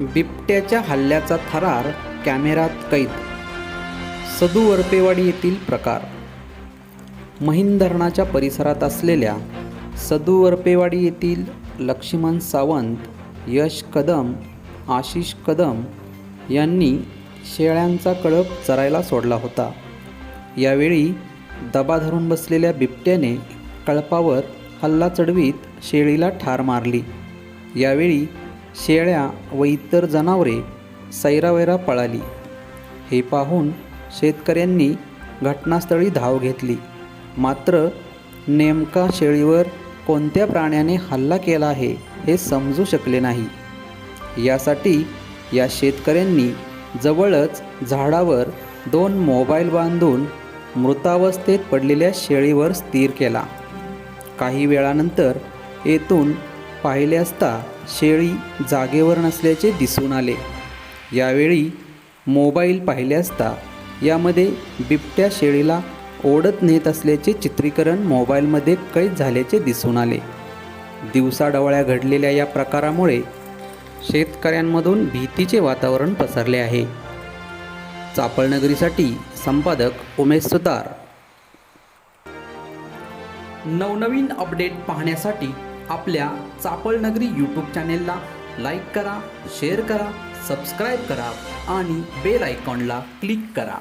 बिबट्याच्या हल्ल्याचा थरार कॅमेरात कैद. सदू वरपेवाडी येथील प्रकार. महिन धरणाच्या परिसरात असलेल्या सदू वरपेवाडी येथील लक्ष्मण सावंत यश कदम आशिष कदम यांनी शेळ्यांचा कळप चरायला सोडला होता. यावेळी दबा धरून बसलेल्या बिबट्याने कळपावर हल्ला चढवीत शेळीला ठार मारली. यावेळी शेळ्या व इतर जनावरे सैरावैरा पळाली. हे पाहून शेतकऱ्यांनी घटनास्थळी धाव घेतली. मात्र नेमका शेळीवर कोणत्या प्राण्याने हल्ला केला आहे हे समजू शकले नाही. यासाठी या शेतकऱ्यांनी जवळच झाडावर दोन मोबाईल बांधून मृतावस्थेत पडलेल्या शेळीवर स्थिर केला. काही वेळानंतर येथून पाहिले असता शेळी जागेवर नसल्याचे दिसून आले. यावेळी मोबाईल पाहिले असता यामध्ये बिबट्या शेळीला ओढत नेत असल्याचे चित्रीकरण मोबाईलमध्ये कैद झाल्याचे दिसून आले. दिवसाढवळ्या घडलेल्या या प्रकारामुळे शेतकऱ्यांमधून भीतीचे वातावरण पसरले आहे. चापळनगरीसाठी संपादक उमेश सुतार. नवनवीन अपडेट पाहण्यासाठी आपल्या चापळनगरी यूट्यूब चॅनेलला लाईक करा शेअर करा सबस्क्राईब करा आणि बेल आयकॉनला क्लिक करा.